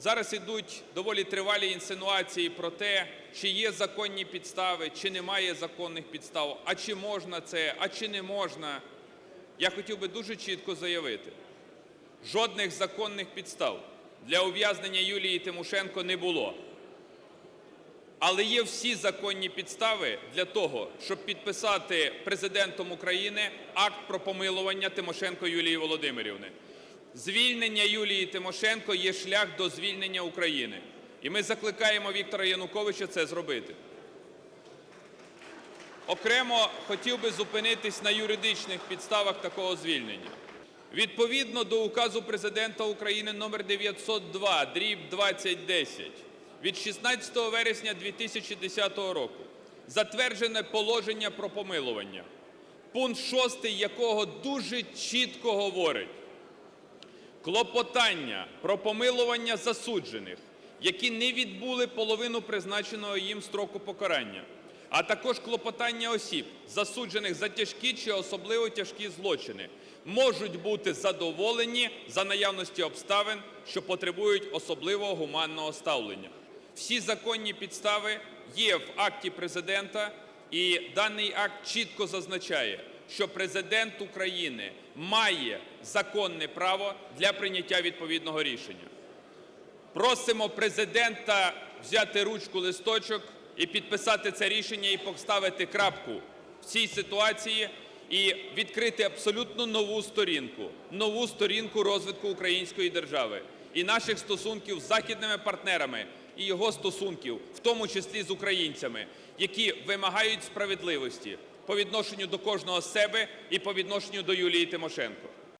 Зараз ідуть доволі тривалі інсинуації про те, чи є законні підстави, чи немає законних підстав, а чи можна це, а чи не можна. Я хотів би дуже чітко заявити: жодних законних підстав для ув'язнення Юлії Тимошенко не було. Але є всі законні підстави для того, щоб підписати Президентом України акт про помилування Тимошенко Юлії Володимирівни. Звільнення Юлії Тимошенко є шлях до звільнення України. І ми закликаємо Віктора Януковича це зробити. Окремо хотів би зупинитись на юридичних підставах такого звільнення. Відповідно до указу Президента України номер 902 дріб 2010 від 16 вересня 2010 року затверджене положення про помилування, пункт 6 якого дуже чітко говорить, клопотання про помилування засуджених, які не відбули половину призначеного їм строку покарання, а також клопотання осіб, засуджених за тяжкі чи особливо тяжкі злочини, можуть бути задоволені за наявності обставин, що потребують особливого гуманного ставлення. Всі законні підстави є в акті Президента, і даний акт чітко зазначає, що Президент України має законне право для прийняття відповідного рішення. Просимо Президента взяти ручку, листочок і підписати це рішення, і поставити крапку в цій ситуації, і відкрити абсолютно нову сторінку, нову сторінку розвитку української держави і наших стосунків з західними партнерами, і його стосунків, в тому числі з українцями, які вимагають справедливості по відношенню до кожного з себе і по відношенню до Юлії Тимошенко.